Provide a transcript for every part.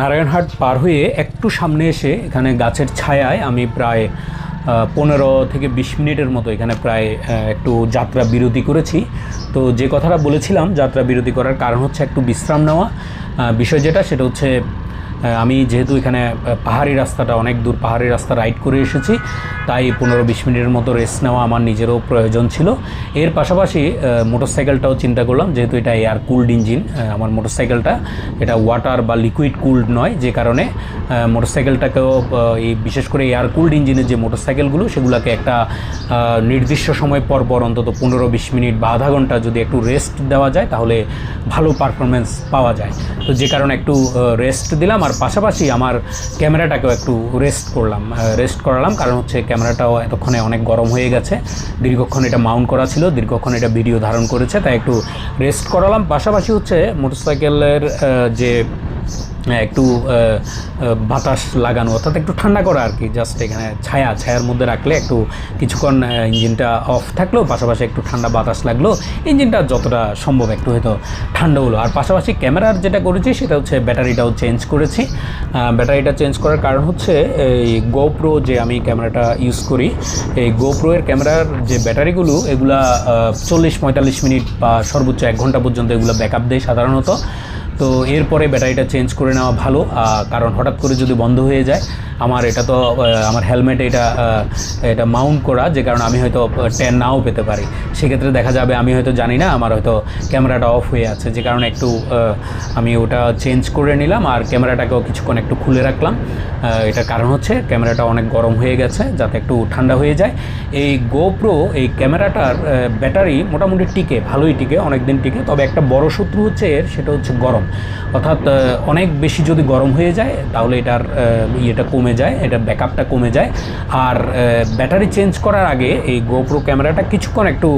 নারায়ণহাট পার হয়ে একটু সামনে এসে এখানে গাছের ছায়ায় আমি প্রায় পনেরো থেকে বিশ মিনিটের মতো এখানে প্রায় একটু যাত্রা বিরতি করেছি। তো যে কথাটা বলেছিলাম, যাত্রা বিরতি করার কারণ হচ্ছে একটু বিশ্রাম নেওয়া। বিষয় যেটা, সেটা হচ্ছে আমি যেহেতু এখানে পাহাড়ি রাস্তাটা, অনেক দূর পাহাড়ি রাস্তা রাইড করে এসেছি, তাই পনেরো বিশ মিনিটের মতো রেস্ট নেওয়া আমার নিজেরও প্রয়োজন ছিল। এর পাশাপাশি মোটরসাইকেলটাও চিন্তা করলাম, যেহেতু এটা এয়ার কুলড ইঞ্জিন আমার মোটরসাইকেলটা এটা ওয়াটার বা লিকুইড কুলড নয়, যে কারণে মোটরসাইকেলটাকেও এই বিশেষ করে এয়ার কুলড ইঞ্জিনের যে মোটরসাইকেলগুলো সেগুলোকে একটা নির্দিষ্ট সময় পর পর অন্তত পনেরো বিশ মিনিট বা আধা ঘণ্টা যদি একটু রেস্ট দেওয়া যায়, তাহলে ভালো পারফরমেন্স পাওয়া যায়। তো যে কারণে একটু রেস্ট দিলাম আর পাশাপাশি আমার ক্যামেরাটাকেও একটু রেস্ট করলাম রেস্ট করালাম। কারণ হচ্ছে ক্যামেরাটাও এতক্ষণে অনেক গরম হয়ে গেছে। দীর্ঘক্ষণ এটা মাউন্ট করা ছিল, দীর্ঘক্ষণ এটা ভিডিও ধারণ করেছে, তাই একটু রেস্ট করালাম। পাশাপাশি হচ্ছে মোটরসাইকেলের যে একটু আহ, আহ, বাতাস লাগানো অর্থাৎ একটু ঠান্ডা করা আর কি জাস্ট এখানে ছায়া ছায়ার মধ্যে রাখলে একটু কিছুক্ষণ ইঞ্জিনটা অফ থাকলেও পাশাপাশি একটু ঠান্ডা বাতাস লাগল ইঞ্জিনটা যতটা সম্ভব একটু হয়তো ঠান্ডা হলো। আর পাশাপাশি ক্যামেরার যেটা করেছি সেটা হচ্ছে ব্যাটারিটাও চেঞ্জ করেছি। ব্যাটারিটা চেঞ্জ করার কারণ হচ্ছে এই গোপ্রো যে আমি ক্যামেরাটা ইউজ করি এই গোপ্রো এর ক্যামেরার যে ব্যাটারিগুলো এগুলা চল্লিশ পঁয়তাল্লিশ মিনিট বা সর্বোচ্চ এক ঘণ্টা পর্যন্ত এগুলো ব্যাকআপ দেয় সাধারণত। তো এরপরে ব্যাটারিটা চেঞ্জ করে নেওয়া ভালো কারণ হঠাৎ করে যদি বন্ধ হয়ে যায় আমার এটা তো আমার হেলমেট এটা এটা মাউন্ট করা, যে কারণে আমি হয়তো টেন নাও পেতে পারি। সেক্ষেত্রে দেখা যাবে, আমি হয়তো জানি না, আমার হয়তো ক্যামেরাটা অফ হয়ে আছে। যে কারণে একটু আমি ওটা চেঞ্জ করে নিলাম, আর ক্যামেরাটাকেও কিছুক্ষণ একটু খুলে রাখলাম। এটার কারণ হচ্ছে ক্যামেরাটা অনেক গরম হয়ে গেছে, যাতে একটু ঠান্ডা হয়ে যায়। এই গোপ্রো এই ক্যামেরাটার ব্যাটারি মোটামুটি টিকে, ভালোই টিকে অনেক দিন টিকে। তবে একটা বড় শত্রু হচ্ছে এর, সেটা হচ্ছে গরম। অর্থাৎ অনেক বেশি যদি গরম হয়ে যায়, তাহলে এটার ইয়েটা কমে যায়, এটা ব্যাকআপটা কমে যায়। আর ব্যাটারি চেঞ্জ করার আগে এই গোপ্রো ক্যামেরাটা কিছুক্ষণ একটু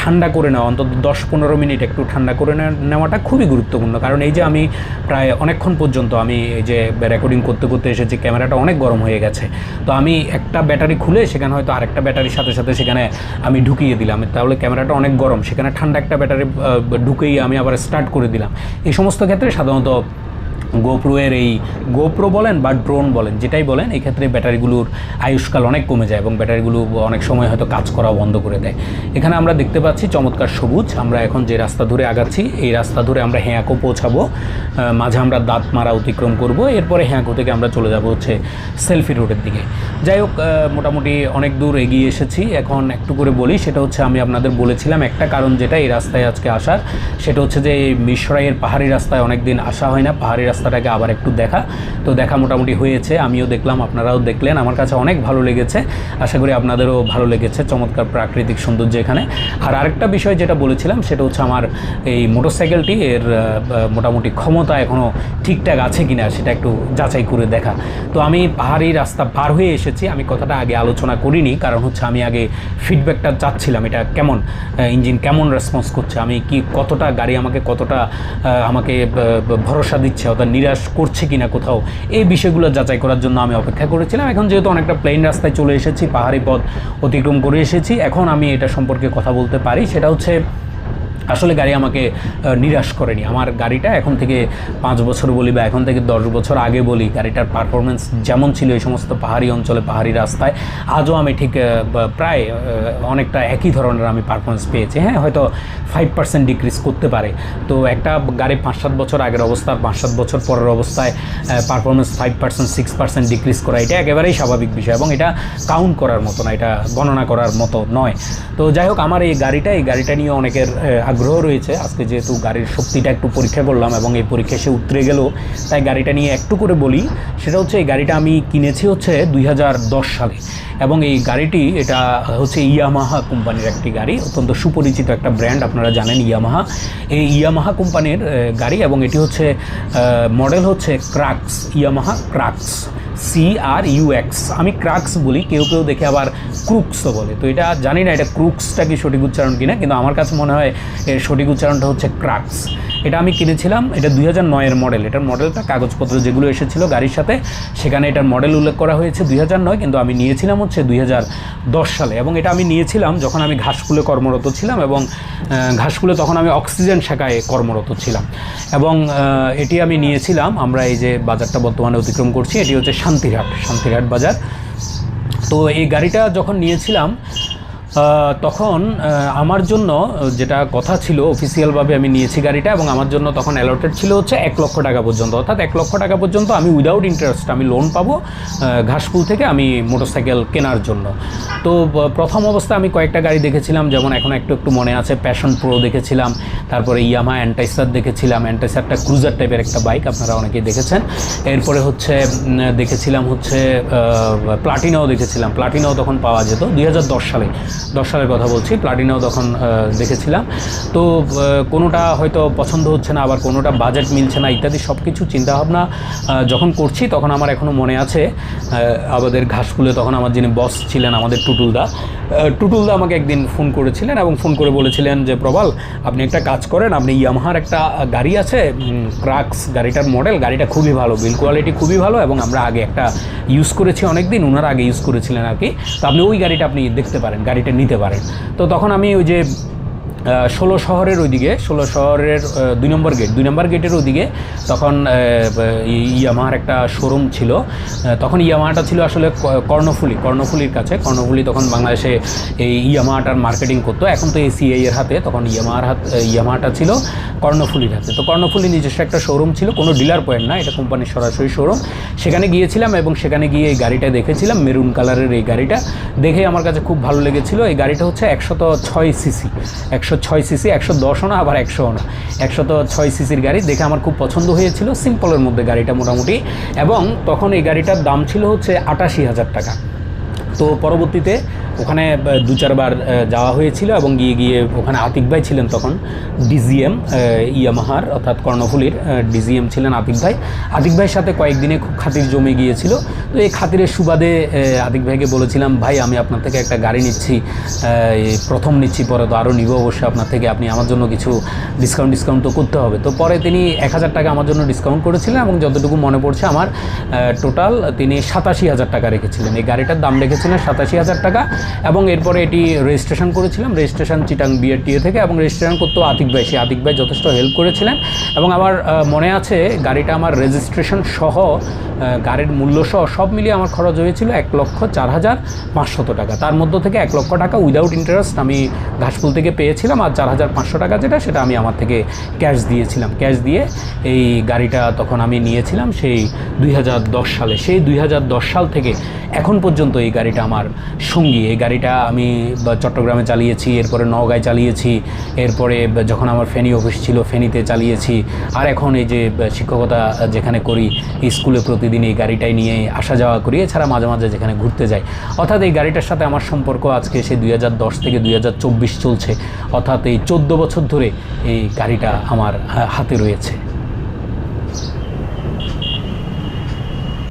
ঠান্ডা করে নেওয়া, অন্তত দশ পনেরো মিনিট একটু ঠান্ডা করে নেওয়াটা খুবই গুরুত্বপূর্ণ। কারণ এই যে আমি প্রায় অনেকক্ষণ পর্যন্ত আমি এই যে রেকর্ডিং করতে করতে এসেছি, ক্যামেরাটা অনেক গরম হয়ে গেছে। তো আমি একটা ব্যাটারি খুলে সেখানে হয়তো আরেকটা ব্যাটারির সাথে সাথে সেখানে আমি ঢুকিয়ে দিলাম। তাহলে ক্যামেরাটা অনেক গরম, সেখানে ঠান্ডা একটা ব্যাটারি ঢুকেই আমি আবার স্টার্ট করে দিলাম। এই সমস্ত ক্ষেত্রে সাধারণত গোপ্রো এর এই গোপ্রো বলেন বা ড্রোন বলেন, যেটাই বলেন এই ক্ষেত্রে ব্যাটারিগুলোর আয়ুষ্কাল অনেক কমে যায় এবং ব্যাটারিগুলো অনেক সময় হয়তো কাজ করাও বন্ধ করে দেয়। এখানে আমরা দেখতে পাচ্ছি চমৎকার সবুজ, আমরা এখন যে রাস্তা ধরে আগাচ্ছি, এই রাস্তা ধরে আমরা হ্যাঁকো পৌঁছাবো মাঝে আমরা দাঁত মারা অতিক্রম করব, এরপরে হ্যাঁকো থেকে আমরা চলে যাব হচ্ছে সেলফি রোডের দিকে। যাই হোক মোটামুটি অনেক দূর এগিয়ে এসেছি। এখন একটু করে বলি, সেটা হচ্ছে আমি আপনাদের বলেছিলাম একটা কারণ যেটা এই রাস্তায় আজকে আসার, সেটা হচ্ছে যে মিশরাইয়ের পাহাড়ি রাস্তায় অনেক দিন আসা হয় না, পাহাড়ি রাস্তাটাকে আবার একটু দেখা। তো দেখা মোটামুটি হয়েছে, আমিও দেখলাম, আপনারাও দেখলেন। আমার কাছে অনেক ভালো লেগেছে। আশা করি আপনাদেরও ভালো লেগেছে চমৎকার প্রাকৃতিক সৌন্দর্য এখানে। আর আরেকটা বিষয় যেটা বলেছিলাম, সেটা হচ্ছে আমার এই মোটরসাইকেলটি, এর মোটামুটি ক্ষমতা এখনও ঠিকঠাক আছে কিনা সেটা একটু যাচাই করে দেখা। তো আমি পাহাড়ি রাস্তা পার হয়ে এসেছি। আমি কথাটা আগে আলোচনা করিনি, কারণ হচ্ছে আমি আগে ফিডব্যাকটা চাচ্ছিলাম, এটা কেমন ইঞ্জিন কেমন রেসপন্স করছে, আমি কি কতটা গাড়ি আমাকে কতটা আমাকে ভরসা দিচ্ছে, অর্থাৎ নিরাশ করছে কিনা কোথাও, এই বিষয়গুলো যাচাই করার জন্য আমি অপেক্ষা করেছিলাম। এখন যেহেতু অনেকটা প্লেন রাস্তায় চলে এসেছি, পাহাড়ি পথ অতিক্রম করে এসেছি, এখন আমি এটা সম্পর্কে কথা বলতে পারি। সেটা হচ্ছে আসলে গাড়ি আমাকে নিরাশ করেনি। আমার গাড়িটা এখন থেকে পাঁচ বছর বলি বা এখন থেকে দশ বছর আগে বলি, গাড়িটার পারফরমেন্স যেমন ছিল এই সমস্ত পাহাড়ি অঞ্চলে, পাহাড়ি রাস্তায়, আজও আমি ঠিক প্রায় অনেকটা একই ধরনের আমি পারফরমেন্স পেয়েছি। হ্যাঁ হয়তো ফাইভ পার্সেন্ট ডিক্রিজ করতে পারে। তো একটা গাড়ি পাঁচ সাত বছর আগের অবস্থা পাঁচ সাত বছর পরের অবস্থায় performance five percent six percent decrease করা, এটা একেবারেই স্বাভাবিক বিষয় এবং এটা কাউন্ট করার মতো না, এটা গণনা করার মতো নয়। তো যাই হোক, আমার এই গাড়িটা এই গাড়িটা নিয়ে অনেকের আগ্রহ রয়েছে। আজকে যেহেতু গাড়ির শক্তিটা একটু পরীক্ষা করলাম এবং এই পরীক্ষা সে উতরে গেল, তাই গাড়িটা নিয়ে একটু করে বলি। সেটা হচ্ছে এই গাড়িটা আমি কিনেছি হচ্ছে দুই হাজার দশ সালে এবং এই গাড়িটি এটা হচ্ছে ইয়ামাহা কোম্পানির একটি গাড়ি, অত্যন্ত সুপরিচিত একটা ব্র্যান্ড, আপনারা জানেন ইয়ামাহা। এই ইয়ামাহা কোম্পানির গাড়ি এবং এটি হচ্ছে মডেল হচ্ছে Crux, Yamaha Crux. C R U X আমি ক্রাক্স বলি, কেউ কেউ দেখে আবার ক্রুক্সও বলে। তো এটা জানি না, এটা ক্রুক্সটা কি সঠিক উচ্চারণ কিনা, কিন্তু আমার কাছে মনে হয় এর সঠিক উচ্চারণটা হচ্ছে ক্রাক্স। এটা আমি কিনেছিলাম এটা দুই হাজার নয়ের মডেল এটার মডেলটা কাগজপত্র যেগুলো এসেছিল গাড়ির সাথে সেখানে এটার মডেল উল্লেখ করা হয়েছে দুই হাজার নয় কিন্তু আমি নিয়েছিলাম হচ্ছে দুই হাজার দশ সালে। এবং এটা আমি নিয়েছিলাম যখন আমি ঘাসফুলে কর্মরত ছিলাম এবং আহ, ঘাসফুলে তখন আমি অক্সিজেন শাখায় কর্মরত ছিলাম। এবং এটি আমি নিয়েছিলাম আমরা এই যে বাজারটা বর্তমানে অতিক্রম করছি এটি হচ্ছে শান্তিরহাট শান্তিরহাট বাজার। তো এই গাড়িটা যখন নিয়েছিলাম তখন আমার জন্য যেটা কথা ছিল অফিসিয়ালভাবে আমি নিয়েছি গাড়িটা এবং আমার জন্য তখন অ্যালটেড ছিল হচ্ছে এক লক্ষ টাকা পর্যন্ত। অর্থাৎ এক লক্ষ টাকা পর্যন্ত আমি উইদাউট ইন্টারেস্ট আমি লোন পাবো আহ, ঘাসফুল থেকে আমি মোটরসাইকেল কেনার জন্য। তো প্রথম অবস্থা আমি কয়েকটা গাড়ি দেখেছিলাম যেমন এখন একটু একটু মনে আছে প্যাশন প্রো দেখেছিলাম তারপরে ইয়ামা অ্যান্টাইসার দেখেছিলাম অ্যান্টাইসারটা ক্রুজার টাইপের একটা বাইক আপনারা অনেকেই দেখেছেন। এরপরে হচ্ছে দেখেছিলাম হচ্ছে প্লাটিনাও দেখেছিলাম। প্লাটিনাও তখন পাওয়া যেত দু হাজার দশ সালে। দশ সালের কথা বলছি, প্লাটিনাও তখন দেখেছিলাম। তো কোনোটা হয়তো পছন্দ হচ্ছে না, আবার কোনোটা বাজেট মিলছে না, ইত্যাদি সব কিছু চিন্তাভাবনা যখন করছি তখন আমার এখনও মনে আছে আমাদের ঘাসফুলে তখন আমার যিনি বস ছিলেন, আমাদের টুটুলদা টুটুলদা আমাকে একদিন ফোন করেছিলেন এবং ফোন করে বলেছিলেন যে, প্রবাল, আপনি একটা কাজ করেন, আপনি ইয়ামাহার একটা গাড়ি আছে ক্রাক্স গাড়িটার মডেল, গাড়িটা খুবই ভালো, বিল কোয়ালিটি খুবই ভালো এবং আমরা আগে একটা ইউজ করেছি অনেক দিন ওনারা আগে ইউজ করেছিলেন আর কি, তো আপনি ওই গাড়িটা আপনি দেখতে পারেন, গাড়িটা নিতে পারেন। তো তখন আমি ওই যে ষোলো শহরের ওইদিকে, ষোলো শহরের দুই নম্বর গেট দুই নম্বর গেটের ওইদিকে তখন ইয়ামাহার একটা শোরুম ছিল। তখন ইয়ামাহাটা ছিল আসলে কর্ণফুলি, কর্ণফুলির কাছে। কর্ণফুলি তখন বাংলাদেশে এই ইয়ামাহাটার মার্কেটিং করতো। এখন তো এসিআই এর হাতে, তখন ইয়ামাহার হাত ইয়ামাহাটা ছিল কর্ণফুলির হাতে। তো কর্ণফুলি নিজস্ব একটা শোরুম ছিল, কোনো ডিলার পয়েন্ট না, এটা কোম্পানির সরাসরি শোরুম সেখানে গিয়েছিলাম এবং সেখানে গিয়ে এই গাড়িটা দেখেছিলাম মেরুন কালারের এই গাড়িটা। দেখে আমার কাছে খুব ভালো লেগেছিল। এই গাড়িটা হচ্ছে একশত ছয় সিসি একশো ছয় সিসি, একশো দশও না আবার একশোও না একশো তো ছয় সিসির গাড়ি দেখে আমার খুব পছন্দ হয়েছিল, সিম্পলের মধ্যে গাড়িটা মোটামুটি। এবং তখন এই গাড়িটার দাম ছিল হচ্ছে আটাশি হাজার টাকা। তো পরবর্তীতে ওখানে দু চারবার যাওয়া হয়েছিল এবং গিয়ে গিয়ে ওখানে আতিক ভাই ছিলেন তখন, ডিজিএম ইয়ামাহার, অর্থাৎ কর্ণফুলির ডিজিএম ছিলেন আতিক ভাই। আতিক ভাইয়ের সাথে কয়েকদিনে খুব খাতির জমে গিয়েছিল। তো এই খাতিরের সুবাদে আতিক ভাইকে বলেছিলাম, ভাই, আমি আপনার থেকে একটা গাড়ি নিচ্ছি প্রথম নিচ্ছি, পরে তো আরও নিব অবশ্যই আপনার থেকে, আপনি আমার জন্য কিছু ডিসকাউন্ট ডিসকাউন্ট তো করতে হবে। তো পরে তিনি এক হাজার টাকা আমার জন্য ডিসকাউন্ট করেছিলেন এবং যতটুকু মনে পড়ছে আমার টোটাল তিনি সাতাশি হাজার টাকা রেখেছিলেন। এই গাড়িটার দাম রেখেছিলেন সাতাশি হাজার টাকা। এবং এরপরে এটি রেজিস্ট্রেশন করেছিলাম রেজিস্ট্রেশন চিটাং বিআরটিএ থেকে এবং রেজিস্ট্রেশন করতেও আতিক ভাই সেই আতিক ভাই যথেষ্ট হেল্প করেছিলেন। এবং আমার মনে আছে গাড়িটা আমার রেজিস্ট্রেশন সহ গাড়ির মূল্য সহ সব মিলিয়ে আমার খরচ হয়েছিল এক লক্ষ চার হাজার পাঁচশত টাকা। তার মধ্য থেকে এক লক্ষ টাকা উইদাউট ইন্টারেস্ট আমি ঘাসফুল থেকে পেয়েছিলাম আর চার হাজার পাঁচশো টাকা যেটা, সেটা আমি আমার থেকে ক্যাশ দিয়েছিলাম। ক্যাশ দিয়ে এই গাড়িটা তখন আমি নিয়েছিলাম সেই দুই হাজার দশ সালে। সেই দুই হাজার দশ সাল থেকে এখন পর্যন্ত এই গাড়িটা আমার সঙ্গী। এই গাড়িটা আমি চট্টগ্রামে চালিয়েছি, এরপরে নওগাঁয় চালিয়েছি, এরপরে যখন আমার ফেনী অফিস ছিল, ফেনীতে চালিয়েছি। আর এখন এই যে শিক্ষকতা যেখানে করি স্কুলে প্রতিদিন এই গাড়িটাই নিয়ে আসা যাওয়া করি, এছাড়া মাঝে মাঝে যেখানে ঘুরতে যাই। অর্থাৎ এই গাড়িটার সাথে আমার সম্পর্ক আজকে সে দুই হাজার দশ থেকে দুই হাজার চব্বিশ চলছে। অর্থাৎ এই চোদ্দ বছর ধরে এই গাড়িটা আমার হাতে রয়েছে।